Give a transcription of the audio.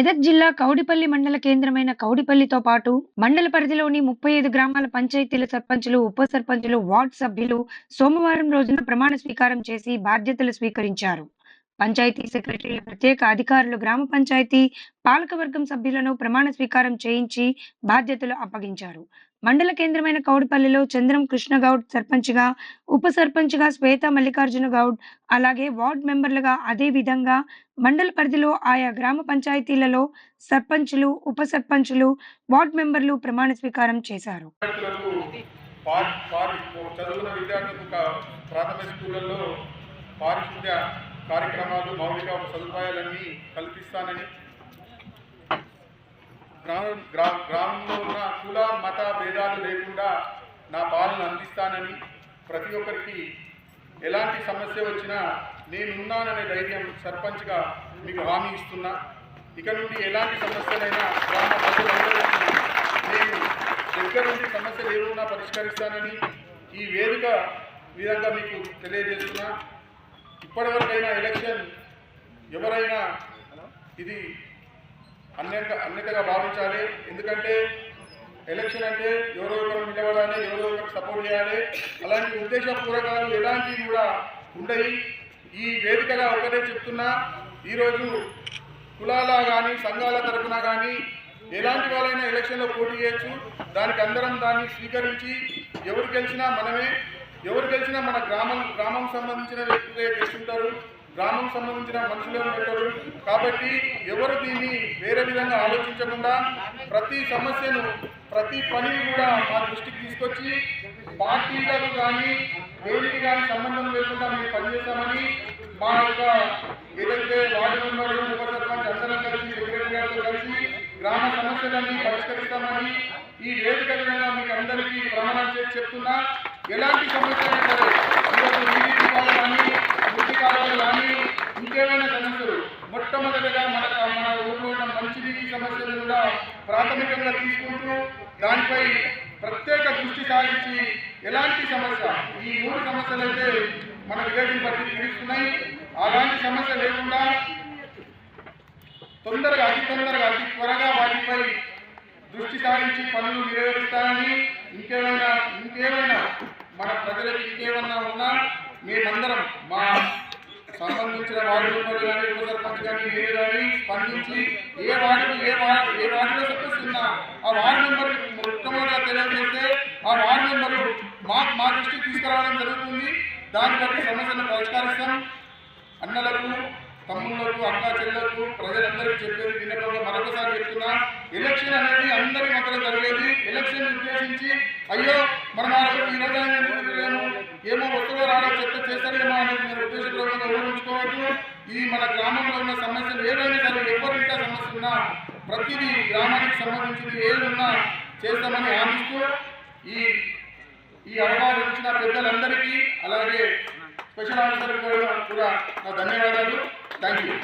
మెదక్ జిల్లా కౌడిపల్లి మండల కేంద్రమైన కౌడిపల్లితో పాటు మండల పరిధిలోని ముప్పై ఐదు గ్రామాల పంచాయతీల సర్పంచులు ఉప సర్పంచులు వార్డు సభ్యులు సోమవారం రోజున ప్రమాణ స్వీకారం చేసి బాధ్యతలు స్వీకరించారు. పంచాయతీ సెక్రటరీల ప్రత్యేక అధికారులు గ్రామ పంచాయతీ పాలకవర్గం సభ్యులను ప్రమాణ స్వీకారం చేయించి బాధ్యతలు అప్పగించారు. మండల కేంద్రమైన కౌడిపల్లిలో చంద్రం కృష్ణగౌడ్ సర్పంచ్గా ఉప సర్పంచ్గా శ్వేత మల్లికార్జున గౌడ్ అలాగే వార్డ్ మెంబర్లుగా అదే విధంగా మండల పరిధిలో ఆయా గ్రామ పంచాయతీలలో సర్పంచులు ఉప సర్పంచులు వార్డ్ మెంబర్లు ప్రమాణ స్వీకారం చేశారు. చదువుకున్న విద్యార్థులకు ప్రాథమిక పారిశుద్ధ్య కార్యక్రమాలు మౌలిక సదుపాయాలన్నీ కల్పిస్తానని గ్రామ గ్రా గ్రామంలో ఉన్న కుల మత భేదాలు లేకుండా నా పాలన అందిస్తానని ప్రతి ఒక్కరికి ఎలాంటి సమస్య వచ్చినా నేనున్నాననే ధైర్యం సర్పంచ్గా మీకు హామీ ఇస్తున్నా. ఇక నుండి ఎలాంటి సమస్యలైనా గ్రామ నేను దగ్గర నుండి సమస్య లేకుండా పరిష్కరిస్తానని ఈ వేదిక విధంగా మీకు తెలియజేస్తున్నా. ఇప్పటివరకైనా ఎలక్షన్ ఎవరైనా ఇది అన్యత అన్యతగా భావించాలి. ఎందుకంటే ఎలక్షన్ అంటే ఎవరో ఒకరు నిలబడాలి ఎవరో ఒకరు సపోర్ట్ చేయాలి. అలాంటి ఉద్దేశపూర్వకాలు ఎలాంటివి కూడా ఉండయి. ఈ వేదికగా ఒకటే చెప్తున్నా ఈరోజు కులాల కానీ సంఘాల తరపున కానీ ఎలాంటి వాళ్ళైనా ఎలక్షన్లో పోటీ చేయొచ్చు. దానికి అందరం దాన్ని స్వీకరించి ఎవరు గెలిచినా మనమే ఎవరు గెలిచినా మన గ్రామం గ్రామం సంబంధించిన వ్యక్తులే గెలుచుంటారు గ్రామం సంబంధించిన మనుషులే ఉంటారు. కాబట్టి ఎవరు దీన్ని వేరే విధంగా ఆలోచించకుండా ప్రతి సమస్యను ప్రతి పనిని కూడా మా దృష్టికి తీసుకొచ్చి పార్టీలకు కానీ దేనికి కానీ సంబంధం లేకుండా మేము పనిచేస్తామని మా యొక్క ఏదైతే వార్డు మెంబర్లు ఉప సర్పంచ్ అందరం కలిసి సెక్రటరీ గారితో కలిసి గ్రామ సమస్యలన్నీ పరిష్కరిస్తామని ఈ వేదిక విధంగా మీకు అందరికీ ప్రమాణం చేసి చెప్తున్నా. ఎలాంటి సమస్య ఈరోజు నీటి కానీ ముట్టి కాలువలు కానీ ఇంకేమైనా సమస్యలు మొట్టమొదటిగా మన మన ఊళ్ళో ఉన్న మంచినీటి సమస్యలు కూడా ప్రాథమికంగా తీసుకుంటూ దానిపై ప్రత్యేక దృష్టి సారించి ఎలాంటి సమస్య ఈ మూడు సమస్యలు అయితే మన విలేజ్ని బట్టి తీరుస్తున్నాయి అలాంటి సమస్య లేకుండా తొందరగా అతి తొందరగా అతి త్వరగా వాటిపై దృష్టి సారించి పనులు నెరవేరుస్తానని ప్రజలకు ఇంకేమన్నా ఉన్నా మేమందరం మా సంబంధించిన వార్డు కానీ ఉప సర్పంచ్ కానీ కానీ స్పందించి ఏ వార్డు ఏ వార్డు ఏ వార్డులో సమస్య ఉన్నా ఆ వార్డు మెంబర్ మొట్టమొదటిగా తెలియజేస్తే ఆ వార్డు నెంబర్ మా మా దృష్టికి తీసుకురావడం జరుగుతుంది. దాన్ని బట్టి సమస్యను పరిష్కరిస్తాం. అన్నలకు తమ్ముళ్ళకు అక్క చెల్లెలకు ప్రజలందరికీ చెప్పేది విన్నపంగా మరొకసారి చెప్తున్నా ఎలక్షన్ అనేది అందరి జరిగేది. ఎలక్షన్ ఉద్దేశించి అయ్యో మనం ఆ రోజు ఈ రోజు ఆయన ఏమో వస్తుందో రాడో చెత్త చేస్తారేమో అనేది మీరు ఉద్దేశపూర్వకంగా ఊహించుకోవద్దు. ఈ మన గ్రామంలో ఉన్న సమస్యలు ఏదైనా సరే ఎవరింటా సమస్య ఉన్నా ప్రతిదీ గ్రామానికి సంబంధించింది ఏది చేస్తామని ఆశిస్తూ ఈ ఈ అవకాశం ఇచ్చిన పెద్దలందరికీ అలాగే స్పెషల్ ఆఫీసర్ కూడా కూడా నా ధన్యవాదాలు. Thank you.